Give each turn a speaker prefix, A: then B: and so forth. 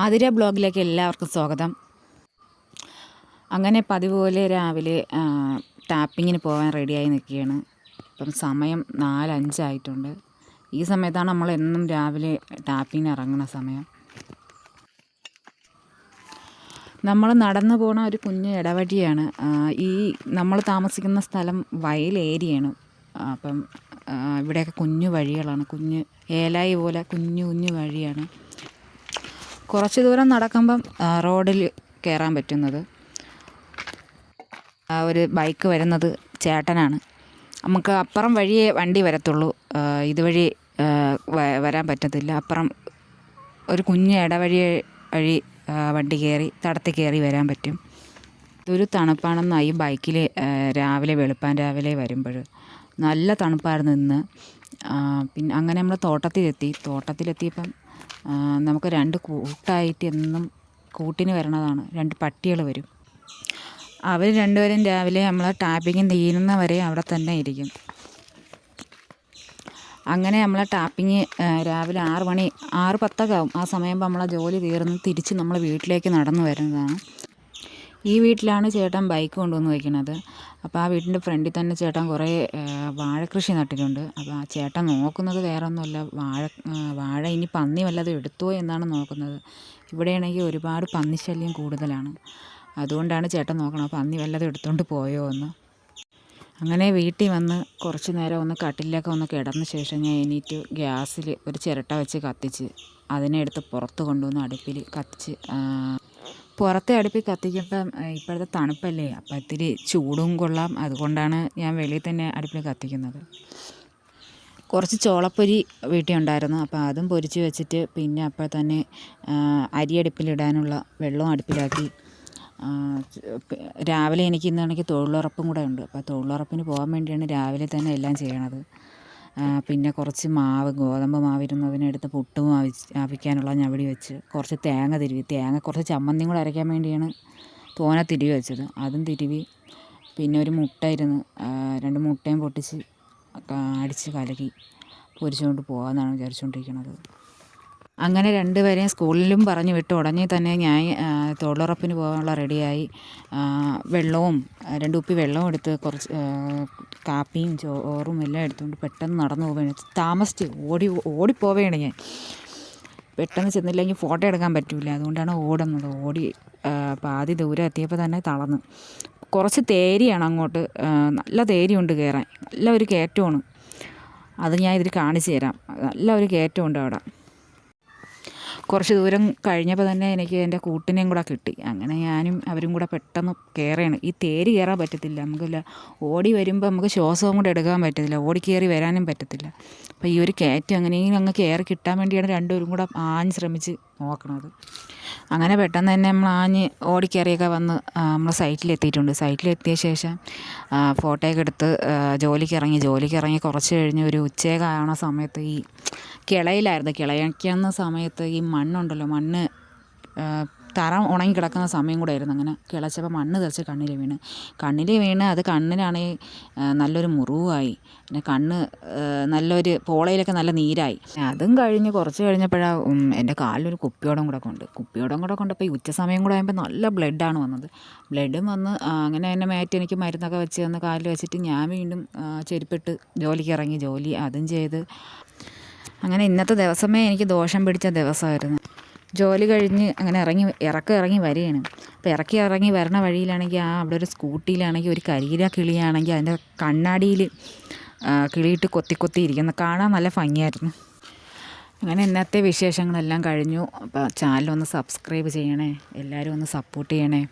A: ആതിര ബ്ലോഗിലേക്ക് എല്ലാവർക്കും സ്വാഗതം. അങ്ങനെ പതിവ് പോലെ രാവിലെ ടാപ്പിങ്ങിന് പോകാൻ റെഡിയായി നിൽക്കുകയാണ്. ഇപ്പം സമയം നാലഞ്ചായിട്ടുണ്ട്. ഈ സമയത്താണ് നമ്മൾ എന്നും രാവിലെ ടാപ്പിങ്ങിന് ഇറങ്ങുന്ന സമയം. നമ്മൾ നടന്നു പോണ ഒരു കുഞ്ഞ് ഇടവഴിയാണ്. ഈ നമ്മൾ താമസിക്കുന്ന സ്ഥലം വയൽ ഏരിയയാണ്. അപ്പം ഇവിടെയൊക്കെ കുഞ്ഞു വഴികളാണ്. കുഞ്ഞ് ഏലായി പോലെ കുഞ്ഞു കുഞ്ഞു വഴിയാണ്. കുറച്ച് ദൂരം നടക്കുമ്പം റോഡിൽ കയറാൻ പറ്റുന്നത്. ആ, ഒരു ബൈക്ക് വരുന്നത് ചേട്ടനാണ്. നമുക്ക് അപ്പുറം വഴിയേ വണ്ടി വരത്തുള്ളൂ. ഇതുവഴി വരാൻ പറ്റത്തില്ല. അപ്പുറം ഒരു കുഞ്ഞ് ഇടവഴി വഴി വണ്ടി കയറി തടത്തിൽ കയറി വരാൻ പറ്റും. ഇതൊരു തണുപ്പാണെന്നായി ബൈക്കിൽ രാവിലെ വെളുപ്പാൻ രാവിലെ വരുമ്പോൾ. നല്ല തണുപ്പായിരുന്നു ഇന്ന്. പിന്നെ അങ്ങനെ നമ്മൾ തോട്ടത്തിലെത്തി. തോട്ടത്തിലെത്തിയപ്പം നമുക്ക് രണ്ട് കൂട്ടായിട്ട് എന്നും കൂട്ടിന് വരണതാണ്. രണ്ട് പട്ടികൾ വരും. അവർ രണ്ടുപേരും രാവിലെ നമ്മൾ ടാപ്പിങ് തീരുന്ന വരെ അവിടെ തന്നെ ഇരിക്കും. അങ്ങനെ നമ്മൾ ടാപ്പിങ് രാവിലെ ആറ് മണി ആറ് പത്തൊക്കെ ആവും. ആ സമയമാകുമ്പോൾ നമ്മളെ ജോലി തീർന്ന് തിരിച്ച് നമ്മൾ വീട്ടിലേക്ക് നടന്നു വരുന്നതാണ്. ഈ വീട്ടിലാണ് ചേട്ടൻ ബൈക്ക് കൊണ്ടുവന്ന് വയ്ക്കുന്നത് അപ്പോൾ ആ വീടിന്റെ ഫ്രണ്ടിൽ തന്നെ ചേട്ടൻ കുറേ വാഴക്കൃഷി നട്ടിട്ടുണ്ട്. അപ്പോൾ ആ ചേട്ടൻ നോക്കുന്നത് വേറെ ഒന്നുമല്ല വാഴ വാഴ ഇനി പന്നി വല്ലതും എടുത്തോ എന്നാണ് നോക്കുന്നത്. ഇവിടെയാണെങ്കിൽ ഒരുപാട് പന്നിശല്യം കൂടുതലാണ്. അതുകൊണ്ടാണ് ചേട്ടൻ നോക്കണം പന്നി വല്ലതും എടുത്തുകൊണ്ട് പോയോ എന്ന്. അങ്ങനെ വീട്ടിൽ വന്ന് കുറച്ച് നേരം ഒന്ന് കട്ടിലൊക്കെ ഒന്ന് കിടന്ന ശേഷം ഞാൻ എണീറ്റ് ഗ്യാസിൽ ഒരു ചിരട്ട വെച്ച് കത്തിച്ച് അതിനെ എടുത്ത് പുറത്ത് കൊണ്ടുവന്ന് അടുപ്പിൽ കത്തിച്ച് പുറത്തെ അടുപ്പിൽ കത്തിക്കുമ്പം ഇപ്പോഴത്തെ തണുപ്പല്ലേ അപ്പം ഇത്തിരി ചൂടും കൊള്ളാം. അതുകൊണ്ടാണ് ഞാൻ വെളിയിൽ തന്നെ അടുപ്പിൽ കത്തിക്കുന്നത്. കുറച്ച് ചോളപ്പൊരി വീട്ടിൽ ഉണ്ടായിരുന്നു. അപ്പോൾ അതും പൊരിച്ച് വെച്ചിട്ട് പിന്നെ അപ്പോൾ തന്നെ അരി അടുപ്പിലിടാനുള്ള വെള്ളവും അടുപ്പിലാക്കി. രാവിലെ എനിക്ക് ഇന്നാണെങ്കിൽ തൊഴിലുറപ്പും കൂടെ ഉണ്ട്. അപ്പോൾ തൊഴിലുറപ്പിന് പോകാൻ വേണ്ടിയാണ് രാവിലെ തന്നെ എല്ലാം ചെയ്യണത്. പിന്നെ കുറച്ച് മാവ് ഗോതമ്പ് മാവ് പുട്ടും ആവി ആവിക്കാനുള്ള ഞവടി വെച്ച് കുറച്ച് തേങ്ങ തിരുവി. തേങ്ങ കുറച്ച് ചമ്മന്തിയും കൂടെ അരയ്ക്കാൻ വേണ്ടിയാണ് തോന തിരുവി വെച്ചത്. അതും തിരുവി പിന്നെ ഒരു മുട്ട ഇരുന്ന് രണ്ട് മുട്ടയും പൊട്ടിച്ച് അടിച്ച് കലക്കി പൊരിച്ചുകൊണ്ട് പോകാമെന്നാണ് വിചാരിച്ചുകൊണ്ടിരിക്കുന്നത് അങ്ങനെ രണ്ടുപേരെയും സ്കൂളിലും പറഞ്ഞു വിട്ട്. ഉടനെ തന്നെ ഞാൻ തൊഴിലുറപ്പിന് പോകാനുള്ള റെഡിയായി വെള്ളവും രണ്ട് കുപ്പി വെള്ളവും എടുത്ത് കുറച്ച് കാപ്പിയും ചോറും എല്ലാം എടുത്തുകൊണ്ട് പെട്ടെന്ന് നടന്നു പോവുകയാണ്. താമസിച്ച് ഓടി ഓടിപ്പോവുകയാണ് ഞാൻ. പെട്ടെന്ന് ചെന്നില്ലെങ്കിൽ ഫോട്ടോ എടുക്കാൻ പറ്റില്ല അതുകൊണ്ടാണ് ഓടുന്നത്. ഓടി പാതി ദൂരം എത്തിയപ്പോൾ തന്നെ തളർന്നു. കുറച്ച് തേരിയാണ് അങ്ങോട്ട് നല്ല തേരിയുണ്ട് കയറാൻ. നല്ല ഒരു കയറ്റമാണ്. അത് ഞാൻ ഇതിൽ കാണിച്ചു തരാം. നല്ല ഒരു കയറ്റമുണ്ട് അവിടെ. കുറച്ച് ദൂരം കഴിഞ്ഞപ്പോൾ തന്നെ എനിക്ക് എന്റെ കൂട്ടിനെയും കൂടെ കിട്ടി. അങ്ങനെ ഞാനും അവരും കൂടെ പെട്ടെന്ന് കയറുകയാണ് ഈ തേര് കയറാൻ പറ്റത്തില്ല. നമുക്കില്ല ഓടി വരുമ്പോൾ നമുക്ക് ശ്വാസവും കൂടെ എടുക്കാൻ പറ്റത്തില്ല. ഓടി കയറി വരാനും പറ്റത്തില്ല. അപ്പോൾ ഈ ഒരു കയറ്റം അങ്ങനെയും അങ്ങ് കയറി കിട്ടാൻ വേണ്ടിയാണ് രണ്ടുപേരും കൂടെ ആഞ്ഞ് ശ്രമിച്ച് നോക്കണത്. അങ്ങനെ പെട്ടെന്ന് തന്നെ നമ്മൾ ആഞ്ഞ് ഓടിക്കയറിയൊക്കെ വന്ന് നമ്മൾ സൈറ്റിലെത്തിയിട്ടുണ്ട്. സൈറ്റിലെത്തിയ ശേഷം ഫോട്ടോയൊക്കെ എടുത്ത് ജോലിക്ക് ഇറങ്ങി. ജോലിക്ക് ഇറങ്ങി കുറച്ച് കഴിഞ്ഞ് ഒരു ഉച്ചയൊക്കെ ആവണ സമയത്ത് ഈ കിളയിലായിരുന്നു. കിളയ്ക്കുന്ന സമയത്ത് ഈ മണ്ണുണ്ടല്ലോ മണ്ണ് തറ ഉണങ്ങി കിടക്കുന്ന സമയം കൂടെ ആയിരുന്നു അങ്ങനെ. കിളച്ചപ്പോൾ മണ്ണ് തെറിച്ച് കണ്ണിൽ വീണ്. കണ്ണിൽ വീണ് അത് കണ്ണിനാണെങ്കിൽ നല്ലൊരു മുറിവായി. പിന്നെ കണ്ണ് നല്ലൊരു പോളയിലൊക്കെ നല്ല നീരായി. അതും കഴിഞ്ഞ് കുറച്ച് കഴിഞ്ഞപ്പോഴാണ് എന്റെ കാലിലൊരു കുപ്പിയോടം കൂടെ കൊണ്ട്. കുപ്പിയോടം കൂടെ കൊണ്ടപ്പോൾ ഈ ഉച്ച സമയം കൂടെ ആയപ്പോൾ നല്ല ബ്ലഡാണ് വന്നത്. ബ്ലഡും വന്ന് അങ്ങനെ എന്നെ മാറ്റി എനിക്ക് മരുന്നൊക്കെ വെച്ച് തന്ന് കാലിൽ വെച്ചിട്ട് ഞാൻ വീണ്ടും ചെരുപ്പിട്ട് ജോലിക്ക് ഇറങ്ങി. ജോലി അതും ചെയ്ത് അങ്ങനെ ഇന്നത്തെ ദിവസമേ എനിക്ക് ദോഷം പിടിച്ച ദിവസമായിരുന്നു. ജോലി കഴിഞ്ഞ് അങ്ങനെ ഇറങ്ങി ഇറക്കം ഇറങ്ങി വരികയാണ്. അപ്പോൾ ഇറക്കി ഇറങ്ങി വരണ വഴിയിലാണെങ്കിൽ ആ അവിടെ ഒരു സ്കൂട്ടിയിലാണെങ്കിൽ ഒരു കരിയില കിളിയാണെങ്കിൽ അതിന്റെ കണ്ണാടിയിൽ കിളിയിട്ട് കൊത്തി കൊത്തി ഇരിക്കുന്നു. കാണാൻ നല്ല ഭംഗിയായിരുന്നു. അങ്ങനെ ഇന്നത്തെ വിശേഷങ്ങളെല്ലാം കഴിഞ്ഞു. അപ്പോൾ ഒന്ന് സബ്സ്ക്രൈബ് ചെയ്യണേ. എല്ലാവരും ഒന്ന് സപ്പോർട്ട് ചെയ്യണേ.